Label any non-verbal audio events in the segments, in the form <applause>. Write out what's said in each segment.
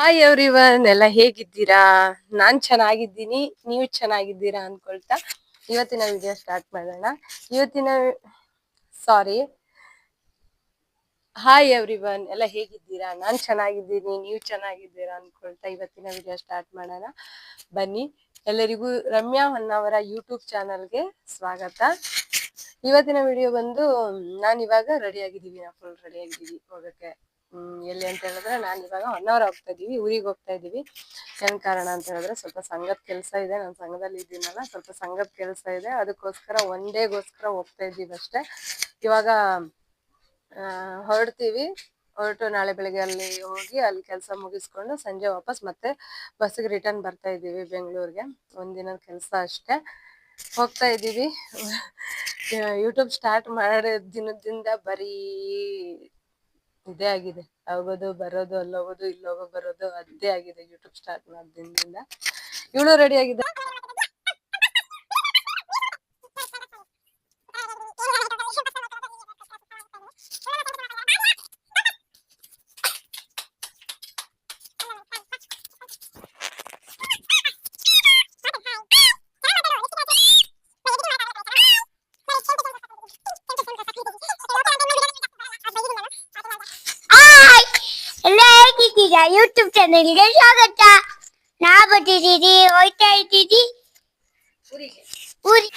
Hi everyone ಎಲ್ಲ ಹೇಗಿದ್ದೀರಾ? ನಾನ್ ಚೆನ್ನಾಗಿದ್ದೀನಿ, ನೀವು ಚೆನ್ನಾಗಿದ್ದೀರಾ ಅನ್ಕೊಳ್ತಾ ಇವತ್ತಿನ ವಿಡಿಯೋ ಸ್ಟಾರ್ಟ್ ಮಾಡೋಣ. ಇವತ್ತಿನ ಸಾರಿ ಹಾಯ್ ಎವ್ರಿವನ್ ಎಲ್ಲ ಹೇಗಿದ್ದೀರಾ? ನಾನ್ ಚೆನ್ನಾಗಿದ್ದೀನಿ, ನೀವು ಚೆನ್ನಾಗಿದ್ದೀರಾ ಅನ್ಕೊಳ್ತಾ ಇವತ್ತಿನ ವಿಡಿಯೋ ಸ್ಟಾರ್ಟ್ ಮಾಡೋಣ. ಬನ್ನಿ, ಎಲ್ಲರಿಗೂ ರಮ್ಯಾ ಹೊನ್ನಾವರ ಯೂಟ್ಯೂಬ್ ಚಾನಲ್ಗೆ ಸ್ವಾಗತ. ಇವತ್ತಿನ ವಿಡಿಯೋ ಬಂದು, ನಾನು ಇವಾಗ ರೆಡಿ ಆಗಿದ್ದೀವಿ ನಾವು ಫುಲ್ ರೆಡಿ ಆಗಿದ್ದೀವಿ, ಹೋಗಕ್ಕೆ. ಎಲ್ಲಿ ಅಂತ ಹೇಳಿದ್ರೆ ನಾನು ಇವಾಗ ಹೊನ್ನಾವರ ಹೋಗ್ತಾ ಇದೀವಿ, ಊರಿಗೆ ಹೋಗ್ತಾ ಇದೀವಿ. ಏನ್ ಕಾರಣ ಅಂತ ಹೇಳಿದ್ರೆ ಸ್ವಲ್ಪ ಸಂಘದ ಕೆಲಸ ಇದೆ, ನಾನು ಸಂಘದಲ್ಲಿ ಇದ್ದೀನಲ್ಲ, ಸ್ವಲ್ಪ ಸಂಘದ ಕೆಲಸ ಇದೆ. ಅದಕ್ಕೋಸ್ಕರ ಒನ್ ಡೇಗೋಸ್ಕರ ಹೋಗ್ತಾ ಇದ್ದೀವಿ ಅಷ್ಟೇ. ಇವಾಗ ಹೊರಡ್ತೀವಿ. ಹೊರಟು ನಾಳೆ ಬೆಳಿಗ್ಗೆ ಅಲ್ಲಿ ಹೋಗಿ ಅಲ್ಲಿ ಕೆಲಸ ಮುಗಿಸ್ಕೊಂಡು ಸಂಜೆ ವಾಪಸ್ ಮತ್ತೆ ಬಸ್ಸಿಗೆ ರಿಟರ್ನ್ ಬರ್ತಾ ಇದ್ದೀವಿ ಬೆಂಗಳೂರಿಗೆ. ಒಂದಿನದ ಕೆಲಸ ಅಷ್ಟೇ. ಹೋಗ್ತಾ ಇದ್ದೀವಿ. ಯೂಟ್ಯೂಬ್ ಸ್ಟಾರ್ಟ್ ಮಾಡಿದ ದಿನದಿಂದ ಬರೀ ಇದೇ ಆಗಿದೆ. ಹೋಗೋದು, ಬರೋದು, ಅಲ್ಲಿ ಹೋಗೋದು, ಇಲ್ಲಿ ಹೋಗೋ ಬರೋದು ಅದೇ ಆಗಿದೆ ಯೂಟ್ಯೂಬ್ ಸ್ಟಾರ್ಟ್ ಮಾಡಿದ್ರಿಂದ ಇವಳು ರೆಡಿ ಆಗಿದೆ ಯೂಟ್ಯೂಬ್ ಚಾನೆಲ್ಗೆ ಸ್ವಾಗತ. ನಾ ಬಂದಿದ್ದೀರಿ ಹೋಯ್ತಾ ಇದ್ದೀರಿ? ಊರಿ.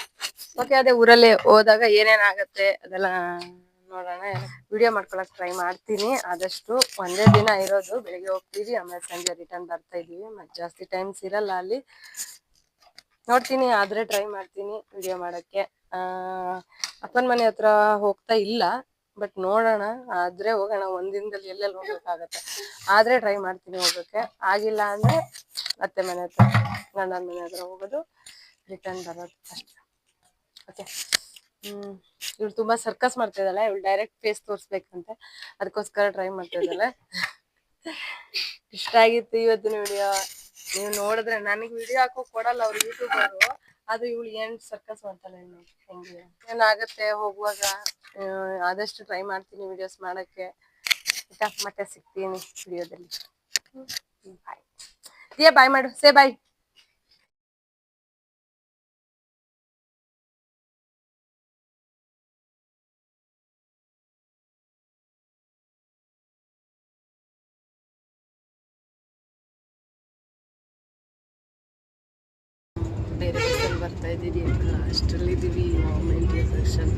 ಓಕೆ ಅದೇ ಊರಲ್ಲಿ ಹೋದಾಗ ಏನೇನ್ ಆಗತ್ತೆ ಅದೆಲ್ಲ ನೋಡೋಣ. ವಿಡಿಯೋ ಮಾಡ್ಕೊಳಕ್ ಟ್ರೈ ಮಾಡ್ತೀನಿ. ಆದಷ್ಟು ಒಂದೇ ದಿನ ಇರೋದು ಬೆಳಿಗ್ಗೆ ಹೋಗ್ತೀವಿ ಆಮೇಲೆ ಸಂಜೆ ರಿಟರ್ನ್ ಬರ್ತಾ ಇದೀವಿ ಮತ್ತೆ ಜಾಸ್ತಿ ಟೈಮ್ಸ್ ಇರಲ್ಲ ಅಲ್ಲಿ. ನೋಡ್ತೀನಿ ಆದ್ರೆ ಟ್ರೈ ಮಾಡ್ತೀನಿ ವಿಡಿಯೋ ಮಾಡಕ್ಕೆ. ಅಪ್ಪನ ಮನೆ ಹತ್ರ ಹೋಗ್ತಾ ಇಲ್ಲ. ಬಟ್ ನೋಡೋಣ, ಆದ್ರೆ ಹೋಗೋಣ ಒಂದಿನದಲ್ಲಿ ಎಲ್ಲೆಲ್ಲಿ ಹೋಗ್ಬೇಕಾಗತ್ತೆ. ಆದ್ರೆ ಟ್ರೈ ಮಾಡ್ತೀನಿ ಹೋಗಕ್ಕೆ ಆಗಿಲ್ಲ ಅಂದ್ರೆ ಅತ್ತೆ ಮನೆ ಹತ್ರ, ಗಂಡನ ಮನೆ ಹತ್ರ ಹೋಗೋದು ರಿಟರ್ನ್ ಬರೋದು ಅಷ್ಟೇ. Okay hmm. ಇವಳು ತುಂಬಾ ಸರ್ಕಸ್ ಮಾಡ್ತಾ ಇದ್ದಾಳೆ ಇವಳು ಡೈರೆಕ್ಟ್ ಫೇಸ್ ತೋರಿಸ್ಬೇಕಂತೆ. ಅದಕ್ಕೋಸ್ಕರ ಟ್ರೈ ಮಾಡ್ತಾ ಇದ್ದಾಳೆ. ಇಷ್ಟ ಆಗಿತ್ತು ಇವತ್ತಿನ ವಿಡಿಯೋ ನೀವು ನೋಡಿದ್ರೆ ನನಗೆ ವಿಡಿಯೋ ಹಾಕೋ ಕೊಡಲ್ಲ ಅವ್ರು ಯೂಟ್ಯೂಬರು ಅದು ಇವಳು ಏನ್ ಸರ್ಕಸ್ ಮಾಡ್ತಾಳೆ ಇನ್ನು? ಹೆಂಗೆ? ಏನಾಗತ್ತೆ? ಹೋಗುವಾಗ ಆ, ಆದಷ್ಟು ಟ್ರೈ ಮಾಡ್ತೀನಿ ವಿಡಿಯೋಸ್ ಮಾಡಕ್ಕೆ. ಆಯ್ತಾ ಮತ್ತೆ ಸಿಗ್ತೀನಿ ವಿಡಿಯೋದಲ್ಲಿ ಬಾಯ್ ದಿಯಾ ಬಾಯ್ ಮಾಡು. ಸೇ ಬಾಯ್ ಬೇರೆ ಬರ್ತಾ ಇದ್ದೀವಿ ಅಷ್ಟರಲ್ಲಿ ಇದ್ದೀವಿ ಇಂಡಿಯಾ ಸೆಕ್ಷನ್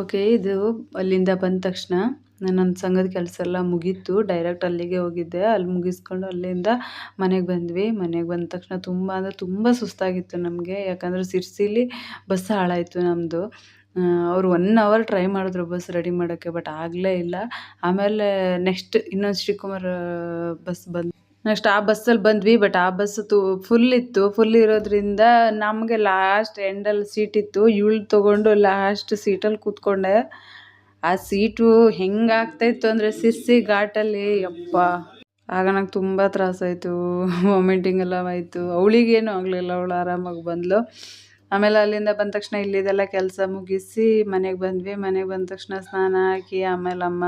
ಓಕೆ ಇದು ಅಲ್ಲಿಂದ ಬಂದ ತಕ್ಷಣ ನನ್ನ ಸಂಘದ ಕೆಲಸ ಎಲ್ಲ ಮುಗೀತು. ಡೈರೆಕ್ಟ್ ಅಲ್ಲಿಗೆ ಹೋಗಿದ್ದೆ. ಅಲ್ಲಿ ಮುಗಿಸ್ಕೊಂಡು ಅಲ್ಲಿಂದ ಮನೆಗೆ ಬಂದ್ವಿ. ಮನೆಗೆ ಬಂದ ತಕ್ಷಣ ತುಂಬ ಅಂದರೆ ತುಂಬ ಸುಸ್ತಾಗಿತ್ತು ನಮಗೆ. ಯಾಕಂದರೆ ಸಿರ್ಸಿಲಿ ಬಸ್ ಹಾಳಾಯಿತು ನಮ್ಮದು ಅವ್ರು ಒನ್ ಅವರ್ ಟ್ರೈ ಮಾಡಿದ್ರು ಬಸ್ ರೆಡಿ ಮಾಡೋಕ್ಕೆ ಬಟ್ ಆಗಲೇ ಇಲ್ಲ. ಆಮೇಲೆ ನೆಕ್ಸ್ಟ್ ಇನ್ನೊಂದು ಶ್ರೀಕುಮಾರ್ ಬಸ್ ಬಂದು ನೆಕ್ಸ್ಟ್ ಆ ಬಸ್ಸಲ್ಲಿ ಬಂದ್ವಿ ಬಟ್ ಆ ಬಸ್ ತು ಫುಲ್ ಇತ್ತು. ಫುಲ್ ಇರೋದ್ರಿಂದ ನಮಗೆ ಲಾಸ್ಟ್ ಎಂಡಲ್ಲಿ ಸೀಟ್ ಇತ್ತು. ಇವಳು ತೊಗೊಂಡು ಲಾಸ್ಟ್ ಸೀಟಲ್ಲಿ ಕೂತ್ಕೊಂಡೆ. ಆ ಸೀಟು ಹೆಂಗಾಗ್ತಾಯಿತ್ತು ಅಂದರೆ ಸಿರ್ಸಿ ಘಾಟಲ್ಲಿ, ಯಪ್ಪ. ಆಗ ನಂಗೆ ತುಂಬ ತ್ರಾಸಾಯಿತು. ವಾಮಿಟಿಂಗ್ <laughs> ಎಲ್ಲ ಆಯಿತು. ಅವಳಿಗೇನು ಆಗಲಿಲ್ಲ. ಅವಳು ಆರಾಮಾಗಿ ಬಂದಳು ಆಮೇಲೆ ಅಲ್ಲಿಂದ ಬಂದ ತಕ್ಷಣ ಇಲ್ಲಿದೆಲ್ಲ ಕೆಲಸ ಮುಗಿಸಿ ಮನೆಗೆ ಬಂದ್ವಿ. ಮನೆಗೆ ಬಂದ ತಕ್ಷಣ ಸ್ನಾನ ಹಾಕಿ ಆಮೇಲೆ ಅಮ್ಮ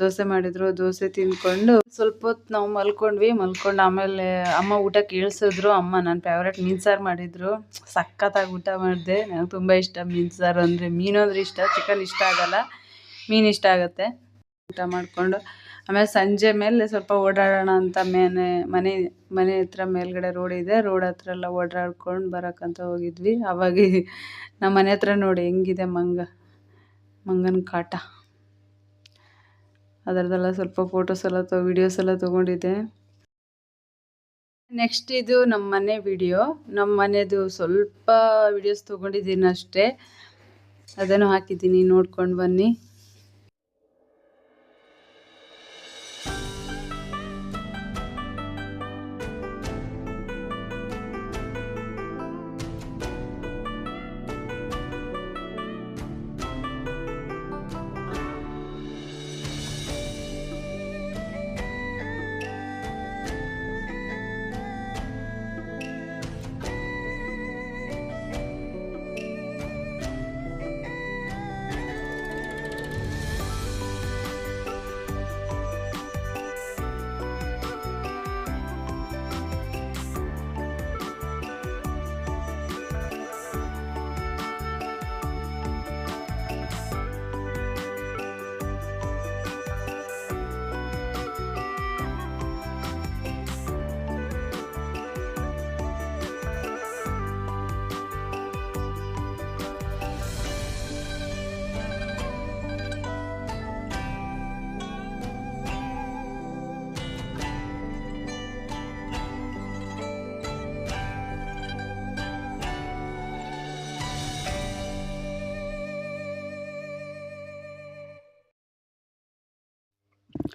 ದೋಸೆ ಮಾಡಿದ್ರು. ದೋಸೆ ತಿಂದ್ಕೊಂಡು ಸ್ವಲ್ಪ ಹೊತ್ತು ನಾವು ಮಲ್ಕೊಂಡ್ವಿ. ಮಲ್ಕೊಂಡು ಆಮೇಲೆ ಅಮ್ಮ ಊಟ ಕೇಳಿಸಿದ್ರು. ಅಮ್ಮ ನನ್ನ ಫೇವ್ರೇಟ್ ಮೀನು ಸಾರು ಮಾಡಿದ್ರು. ಸಖತ್ತಾಗಿ ಊಟ ಮಾಡಿದೆ. ನನಗೆ ತುಂಬ ಇಷ್ಟ ಮೀನು ಸಾರು ಅಂದರೆ ಮೀನು ಅಂದರೆ ಇಷ್ಟ. ಚಿಕನ್ ಇಷ್ಟ ಆಗಲ್ಲ. ಮೀನು ಇಷ್ಟ ಆಗುತ್ತೆ. ಊಟ ಮಾಡಿಕೊಂಡು ಆಮೇಲೆ ಸಂಜೆ ಮೇಲೆ ಸ್ವಲ್ಪ ಓಡಾಡೋಣ ಅಂತ ಮೇನೆ, ಮನೆ ಮನೆ ಹತ್ರ ಮೇಲ್ಗಡೆ ರೋಡ್ ಇದೆ. ರೋಡ್ ಹತ್ರ ಎಲ್ಲ ಓಡಾಡ್ಕೊಂಡು ಬರೋಕ್ಕಂತ ಹೋಗಿದ್ವಿ. ಅವಾಗ ನಮ್ಮ ಮನೆ ಹತ್ರ ನೋಡಿ ಹೆಂಗಿದೆ ಮಂಗ, ಮಂಗನ ಕಾಟ. ಅದರದ್ದೆಲ್ಲ ಸ್ವಲ್ಪ ಫೋಟೋಸ್ ಎಲ್ಲ ತೊ ವಿಡಿಯೋಸ್ ಎಲ್ಲ ತೊಗೊಂಡಿದ್ದೆ. ನೆಕ್ಸ್ಟ್ ಇದು ನಮ್ಮ ಮನೆ ವಿಡಿಯೋ ನಮ್ಮ ಮನೆದು ಸ್ವಲ್ಪ ವಿಡಿಯೋಸ್ ತೊಗೊಂಡಿದ್ದೀನಿ ಅಷ್ಟೇ ಅದನ್ನು ಹಾಕಿದ್ದೀನಿ, ನೋಡ್ಕೊಂಡು ಬನ್ನಿ.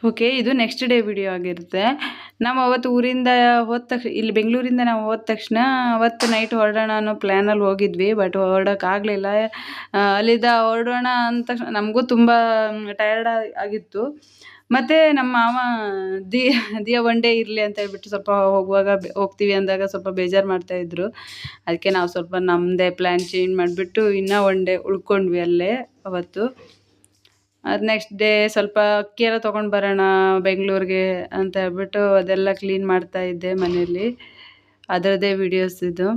ಓಕೆ ಇದು ನೆಕ್ಸ್ಟ್ ಡೇ ವಿಡಿಯೋ ಆಗಿರುತ್ತೆ. ನಾವು ಅವತ್ತು ಊರಿಂದ ಹೋದ ತಕ್ಷಣ ಇಲ್ಲಿ ಬೆಂಗಳೂರಿಂದ ನಾವು ಹೋದ ತಕ್ಷಣ ಅವತ್ತು ನೈಟ್ ಹೊರಡೋಣ ಅನ್ನೋ ಪ್ಲ್ಯಾನಲ್ಲಿ ಹೋಗಿದ್ವಿ ಬಟ್ ಹೊರಡೋಕ್ಕಾಗಲಿಲ್ಲ ಅಲ್ಲಿದ್ದ ಹೊರಡೋಣ ತಕ್ಷಣ ನಮಗೂ ತುಂಬ ಟಯರ್ಡ್ ಆಗಿತ್ತು. ಮತ್ತು ನಮ್ಮ ಮಾವ, ದಿ, ದಿಯಾ ಒನ್ ಡೇ ಇರಲಿ ಅಂತ ಹೇಳ್ಬಿಟ್ಟು ಸ್ವಲ್ಪ ಹೋಗುವಾಗ ಹೋಗ್ತೀವಿ ಅಂದಾಗ ಸ್ವಲ್ಪ ಬೇಜಾರು ಮಾಡ್ತಾಯಿದ್ರು ಅದಕ್ಕೆ ನಾವು ಸ್ವಲ್ಪ ನಮ್ಮದೇ ಪ್ಲ್ಯಾನ್ ಚೇಂಜ್ ಮಾಡಿಬಿಟ್ಟು ಇನ್ನೂ ಒನ್ ಡೇ ಉಳ್ಕೊಂಡ್ವಿ ಅಲ್ಲೇ ಅವತ್ತು. ಅದು ನೆಕ್ಸ್ಟ್ ಡೇ ಸ್ವಲ್ಪ ಅಕ್ಕಿ ಎಲ್ಲ ತೊಗೊಂಡು ಬರೋಣ ಬೆಂಗಳೂರಿಗೆ ಅಂತ ಹೇಳ್ಬಿಟ್ಟು ಅದೆಲ್ಲ ಕ್ಲೀನ್ ಮಾಡ್ತಾ ಇದ್ದೆ ಮನೇಲಿ. ಅದರದ್ದೇ ವಿಡಿಯೋಸ್ ಇದು.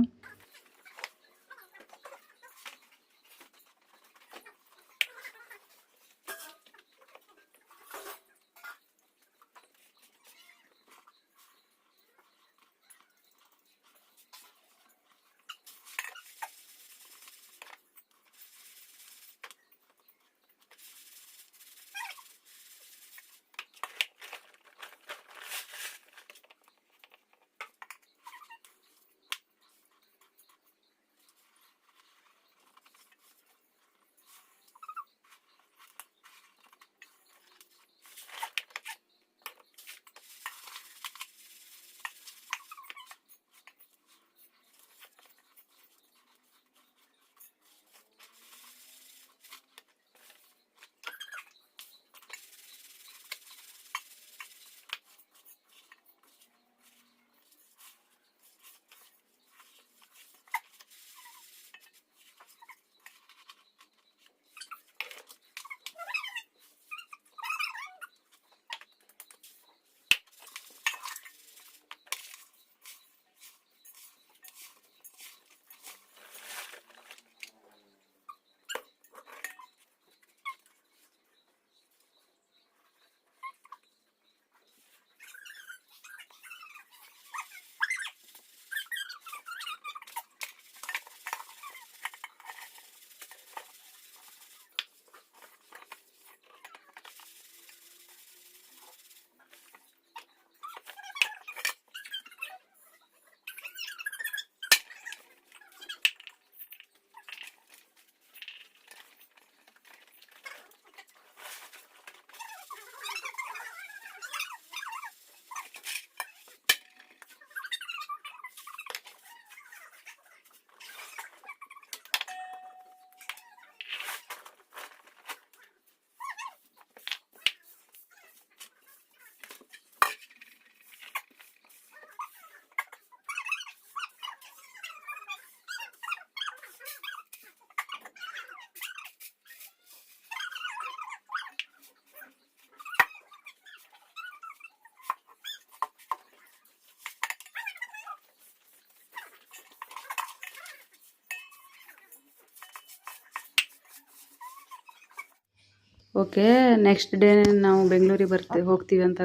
ಓಕೆ ನೆಕ್ಸ್ಟ್ ಡೇ ನಾವು ಬೆಂಗಳೂರಿಗೆ ಬರ್ತೀವಿ ಹೋಗ್ತೀವಿ ಅಂತ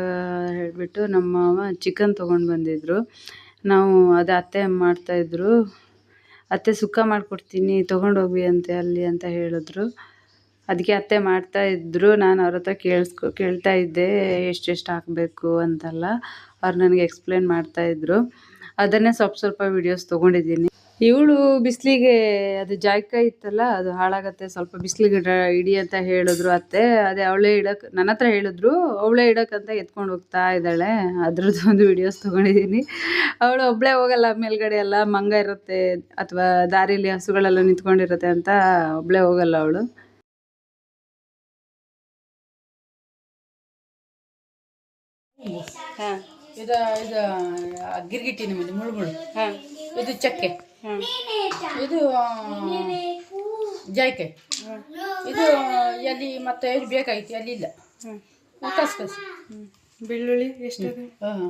ಹೇಳಿಬಿಟ್ಟು ನಮ್ಮ ಮಾವ ಚಿಕನ್ ತೊಗೊಂಡು ಬಂದಿದ್ದರು ನಾವು ಅದು ಅತ್ತೆ ಮಾಡ್ತಾಯಿದ್ರು ಅತ್ತೆ ಸುಕ್ಕ ಮಾಡಿಕೊಡ್ತೀನಿ ತೊಗೊಂಡೋಗಿ ಅಂತೆ ಅಲ್ಲಿ ಅಂತ ಹೇಳಿದ್ರು. ಅದಕ್ಕೆ ಅತ್ತೆ ಮಾಡ್ತಾ ಇದ್ದರು ನಾನು ಅವ್ರ ಹತ್ರ ಕೇಳಿಸ್ಕೊ, ಕೇಳ್ತಾ ಇದ್ದೆ ಎಷ್ಟೆಷ್ಟು ಹಾಕಬೇಕು ಅಂತೆಲ್ಲ. ಅವ್ರು ನನಗೆ ಎಕ್ಸ್ಪ್ಲೇನ್ ಮಾಡ್ತಾಯಿದ್ರು ಅದನ್ನೇ ಸ್ವಲ್ಪ ಸ್ವಲ್ಪ ವೀಡಿಯೋಸ್ ತೊಗೊಂಡಿದ್ದೀನಿ. ಇವಳು ಬಿಸಿಲಿಗೆ ಅದು ಜಾಯ್ಕಾಯಿ ಇತ್ತಲ್ಲ ಅದು ಹಾಳಾಗತ್ತೆ ಸ್ವಲ್ಪ ಬಿಸಿಲಿಗೆ ಇಡಿ ಅಂತ ಹೇಳಿದ್ರು ಅತ್ತೆ. ಅದೇ ಅವಳೇ ಇಡಕ್ಕೆ ನನ್ನ ಹತ್ರ ಹೇಳಿದ್ರು ಅವಳೇ ಇಡಕ್ಕಂತ ಎತ್ಕೊಂಡು ಹೋಗ್ತಾ ಇದ್ದಾಳೆ. ಅದ್ರದ್ದು ಒಂದು ವಿಡಿಯೋಸ್ ತೊಗೊಂಡಿದ್ದೀನಿ ಅವಳು ಒಬ್ಬಳೇ ಹೋಗಲ್ಲ ಮೇಲ್ಗಡೆ ಎಲ್ಲ ಮಂಗ ಇರುತ್ತೆ ಅಥವಾ ದಾರಿಲಿ ಹಸುಗಳೆಲ್ಲ ನಿಂತ್ಕೊಂಡಿರುತ್ತೆ ಅಂತ ಒಬ್ಬಳೇ ಹೋಗಲ್ಲ ಅವಳು. ಹಾಂ. ಇದು ಇದು ಅಗ್ಗಿರ್ಗಿಟ್ಟಿ ನಿಮ್ಮದು ಮುಳುಮುಳು ಹಾಂ. ಇದು ಚಕ್ಕೆ. ಇದು ಜಾಯ್ಕೆ. ಇದು ಎಲ್ಲಿ ಮತ್ತೆ ಎಲ್ಲಿ ಬೇಕಾಗಿತ್ತು ಎಲ್ಲಿ ಇಲ್ಲ. ಕಸ್. ಕಸ್ ಬೆಳ್ಳುಳ್ಳಿ ಎಷ್ಟು ಹಾಂ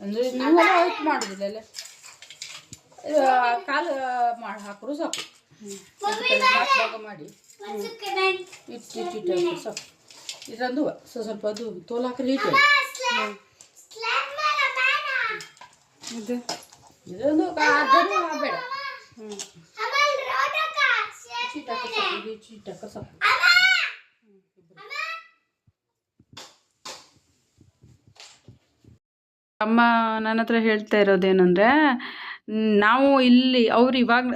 ಅಂದರೆ ನೀವು ಆಯ್ತು ಮಾಡೋದಿಲ್ಲ ಅಲ್ಲ? ಇದು ಕಾಲು ಮಾಡಿ ಹಾಕಿದ್ರು ಸಾಕು. ಮಾಡಿ. ಇಟ್ಟು ಇಟ್ಟು ಇಟ್ಟು ಹಾಕಿ ಸಾಕು. ಇದೊಂದು ಸ್ವಲ್ಪ ಸ್ವಲ್ಪ ಅದು ತೋಲು ಹಾಕಿ ಇಟ್ಟು ಇದು? ಇದೊಂದು ಅರ್ಧನೂ ಬೇಡ ಅಮ್ಮ ನನ್ನ ಹತ್ರ ಹೇಳ್ತಾ ಇರೋದೇನಂದ್ರೆ ನಾವು ಇಲ್ಲಿ, ಅವ್ರು ಇವಾಗ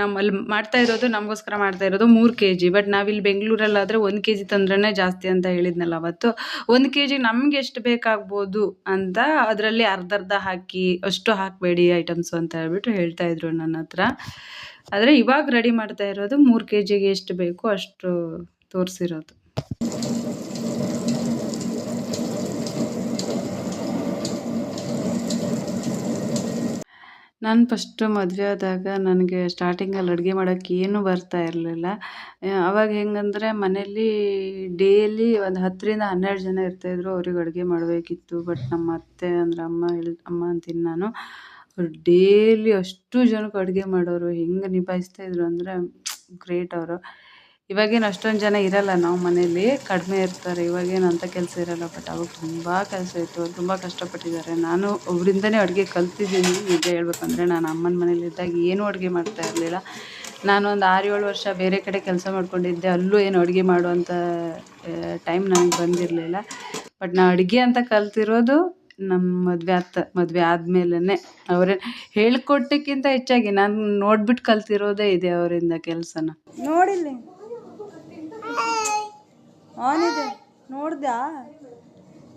ನಮ್ಮಲ್ಲಿ ಮಾಡ್ತಾ ಇರೋದು, ನಮಗೋಸ್ಕರ ಮಾಡ್ತಾ ಇರೋದು ಮೂರು ಕೆ ಜಿ ಬಟ್ ನಾವಿಲ್ಲಿ ಬೆಂಗಳೂರಲ್ಲಾದರೆ ಒಂದು ಕೆ ಜಿ ತಂದ್ರೇ ಜಾಸ್ತಿ ಅಂತ ಹೇಳಿದ್ನಲ್ಲ ಅವತ್ತು. ಒಂದು ಕೆ ಜಿ ನಮ್ಗೆ ಎಷ್ಟು ಬೇಕಾಗ್ಬೋದು ಅಂತ ಅದರಲ್ಲಿ ಅರ್ಧ ಅರ್ಧ ಹಾಕಿ, ಅಷ್ಟು ಹಾಕಬೇಡಿ ಐಟಮ್ಸು ಅಂತ ಹೇಳ್ಬಿಟ್ಟು ಹೇಳ್ತಾ ಇದ್ರು ನನ್ನ ಹತ್ರ. ಆದರೆ ಇವಾಗ ರೆಡಿ ಮಾಡ್ತಾ ಇರೋದು ಮೂರು ಕೆ ಜಿಗೆ ಎಷ್ಟು ಬೇಕು ಅಷ್ಟು ತೋರಿಸಿರೋದು. ನಾನು ಫಸ್ಟು ಮದುವೆ ಆದಾಗ ನನಗೆ ಸ್ಟಾರ್ಟಿಂಗಲ್ಲಿ ಅಡುಗೆ ಮಾಡೋಕ್ಕೆ ಏನೂ ಬರ್ತಾ ಇರಲಿಲ್ಲ. ಅವಾಗ ಹೆಂಗಂದರೆ ಮನೇಲಿ ಡೇಲಿ ಒಂದು ಹತ್ತರಿಂದ ಹನ್ನೆರಡು ಜನ ಇರ್ತಾಯಿದ್ರು ಅವ್ರಿಗೆ ಅಡುಗೆ ಮಾಡಬೇಕಿತ್ತು. ಬಟ್ ನಮ್ಮ ಅತ್ತೆ ಅಂದರೆ ಅಮ್ಮ ಹೇಳಿ ಅಮ್ಮ ಅಂತೀನಿ ನಾನು. ಅವ್ರು ಡೇಲಿ ಅಷ್ಟು ಜನಕ್ಕೆ ಅಡುಗೆ ಮಾಡೋರು ಹೆಂಗೆ ನಿಭಾಯಿಸ್ತಾ ಇದ್ರು ಅಂದರೆ ಗ್ರೇಟ್ ಅವರು. ಇವಾಗೇನು ಅಷ್ಟೊಂದು ಜನ ಇರಲ್ಲ ನಾವು ಮನೇಲಿ, ಕಡಿಮೆ ಇರ್ತಾರೆ. ಇವಾಗೇನು ಅಂತ ಕೆಲಸ ಇರಲ್ಲ ಬಟ್ ಅವಾಗ ತುಂಬ ಕೆಲಸ ಇತ್ತು. ತುಂಬ ಕಷ್ಟಪಟ್ಟಿದ್ದಾರೆ. ನಾನು ಅವರಿಂದನೇ ಅಡುಗೆ ಕಲ್ತಿದ್ದೀನಿ. ನಿಜ ಹೇಳ್ಬೇಕಂದ್ರೆ ನಾನು ಅಮ್ಮನ ಮನೇಲಿದ್ದಾಗ ಏನೂ ಅಡುಗೆ ಮಾಡ್ತಾ ಇರಲಿಲ್ಲ. ನಾನು ಒಂದು ಆರು ಏಳು ವರ್ಷ ಬೇರೆ ಕಡೆ ಕೆಲಸ ಮಾಡ್ಕೊಂಡಿದ್ದೆ. ಅಲ್ಲೂ ಏನು ಅಡುಗೆ ಮಾಡುವಂಥ ಟೈಮ್ ನನಗೆ ಬಂದಿರಲಿಲ್ಲ. ಬಟ್ ನಾ ಅಡುಗೆ ಅಂತ ಕಲ್ತಿರೋದು ನಮ್ಮ ಮದುವೆ ಆತ, ಮದುವೆ ಆದಮೇಲೆ ಅವರೇ ಹೇಳ್ಕೊಟ್ಟಕ್ಕಿಂತ ಹೆಚ್ಚಾಗಿ ನಾನು ನೋಡ್ಬಿಟ್ಟು ಕಲ್ತಿರೋದೇ ಇದೆ ಅವರಿಂದ ಕೆಲಸನ. ನೋಡಿಲ್ಲಿ. ಆನ್ ಇದೆ. ನೋಡ್ದಾ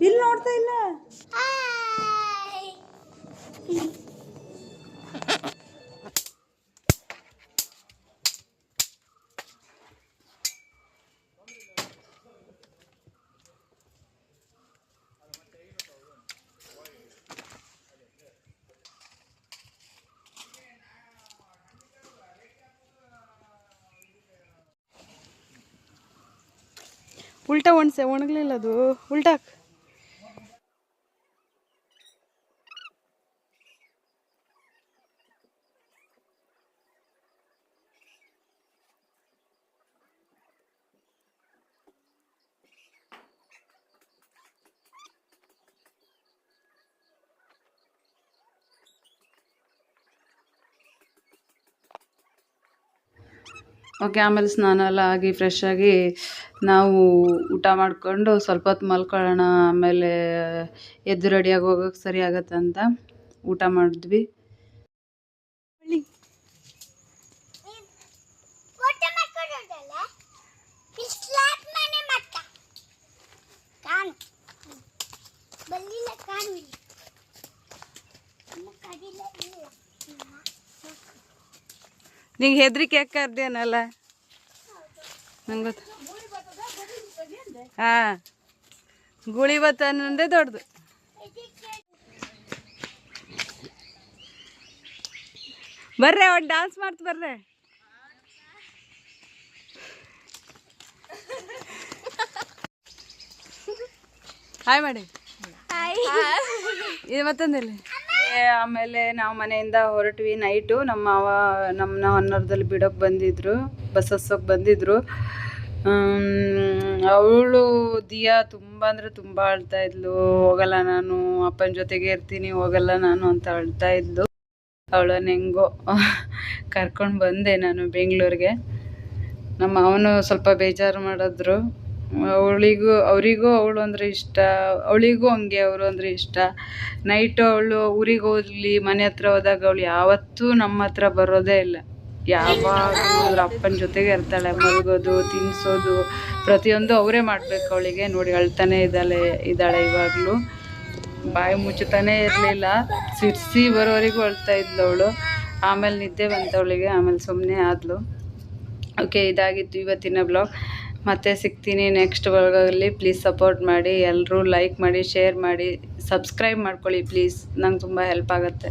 ಇಲ್ಲಿ ನೋಡ್ತಾ ಇಲ್ಲ. ಉಲ್ಟಾ ಒಣಸೆ ಒಣಗಲಿಲ್ಲ ಅದು. ಉಲ್ಟಾಕ್ ಓಕೆ, ಆಮೇಲೆ ಸ್ನಾನ ಎಲ್ಲ ಆಗಿ ಫ್ರೆಶ್ ಆಗಿ ನಾವು ಊಟ ಮಾಡಿಕೊಂಡು ಸ್ವಲ್ಪ ಹೊತ್ತು ಮಲ್ಕೊಳ್ಳೋಣ, ಆಮೇಲೆ ಎದ್ದು ರೆಡಿಯಾಗಿ ಹೋಗೋಕೆ ಸರಿ ಆಗತ್ತೆ ಅಂತ ಊಟ ಮಾಡಿದ್ವಿ. ಕಾಣು ಬಲ್ಲಿಲ್ಲ ಕಾಣು ಇಲ್ಲಿ ಕಡಿಲ ಇಲ್ಲ ನಿಂಗೆ ಹೆದರಿಕೆ ಯಾಕೆ ಕರ್ದೇನಲ್ಲ ನಂಗೆ ಗೊತ್ತ. ಹಾಂ. ಗುಳಿ ಬತ್ತ ಅನ್ನೋದೇ ದೊಡ್ಡದು. ಬರ್ರೆ ಅವ್ ಡಾನ್ಸ್ ಮಾಡ್ತ ಬರ್ರೆ. ಹಾಯ್ ಮಾಡಿ ಇದು ಮತ್ತೊಂದಿಲ್ಲ ಆಮೇಲೆ ನಾವು ಮನೆಯಿಂದ ಹೊರಟ್ವಿ ನೈಟು. ನಮ್ಮ ಮಾವ ನಮ್ಮನ್ನ ಹೊನ್ನೂರದಲ್ಲಿ ಬಿಡೋಕೆ ಬಂದಿದ್ರು, ಬಸ್ ಹಸೋಕೆ ಬಂದಿದ್ರು. ಅವಳು ದಿಯಾ ತುಂಬ ಅಂದರೆ ತುಂಬ ಅಳ್ತಾ ಇದ್ಲು. ಹೋಗಲ್ಲ ನಾನು, ಅಪ್ಪನ ಜೊತೆಗೆ ಇರ್ತೀನಿ, ಹೋಗಲ್ಲ ನಾನು ಅಂತ ಅಳ್ತಾ ಇದ್ಲು. ಅವಳನ್ನ ಹೆಂಗೋ ಕರ್ಕೊಂಡು ಬಂದೆ ನಾನು ಬೆಂಗಳೂರಿಗೆ. ನಮ್ಮ ಅವನು ಸ್ವಲ್ಪ ಬೇಜಾರು ಮಾಡಿದ್ರು. ಅವಳಿಗೂ, ಅವರಿಗೂ ಅವಳು ಅಂದರೆ ಇಷ್ಟ, ಅವಳಿಗೂ ಹಂಗೆ ಅವರು ಅಂದರೆ ಇಷ್ಟ. ನೈಟು ಅವಳು ಊರಿಗೆ ಹೋಗ್ಲಿ, ಮನೆ ಹತ್ರ ಹೋದಾಗ ಅವಳು ಯಾವತ್ತೂ ನಮ್ಮ ಹತ್ರ ಬರೋದೇ ಇಲ್ಲ. ಯಾವಾಗಲೂ ಅವ್ರ ಅಪ್ಪನ ಜೊತೆಗೆ ಇರ್ತಾಳೆ, ಮಲಗೋದು ತಿನ್ನಿಸೋದು ಪ್ರತಿಯೊಂದು ಅವರೇ ಮಾಡಬೇಕು ಅವಳಿಗೆ. ನೋಡಿ, ಅಳ್ತಾನೆ ಇದ್ದಾಳೆ ಇದ್ದಾಳೆ ಇವಾಗಲೂ. ಬಾಯಿ ಮುಚ್ಚುತ್ತಾನೆ ಇರಲಿಲ್ಲ. ಸಿಡ್ಸಿ ಬರೋವರೆಗೂ ಅಳ್ತಾ ಇದ್ಲು ಅವಳು. ಆಮೇಲೆ ನಿದ್ದೆ ಬಂತವಳಿಗೆ ಆಮೇಲೆ ಸುಮ್ಮನೆ ಆದ್ಲು. ಓಕೆ ಇದಾಗಿತ್ತು ಇವತ್ತಿನ ಬ್ಲಾಗ್ ಮತ್ತೆ ಸಿಗ್ತೀನಿ ನೆಕ್ಸ್ಟ್ ಒಳಗಲ್ಲಿ. ಪ್ಲೀಸ್ ಸಪೋರ್ಟ್ ಮಾಡಿ ಎಲ್ಲರೂ ಲೈಕ್ ಮಾಡಿ ಶೇರ್ ಮಾಡಿ ಸಬ್ಸ್ಕ್ರೈಬ್ ಮಾಡ್ಕೊಳ್ಳಿ ಪ್ಲೀಸ್ ನಂಗೆ ತುಂಬ ಹೆಲ್ಪ್ ಆಗುತ್ತೆ.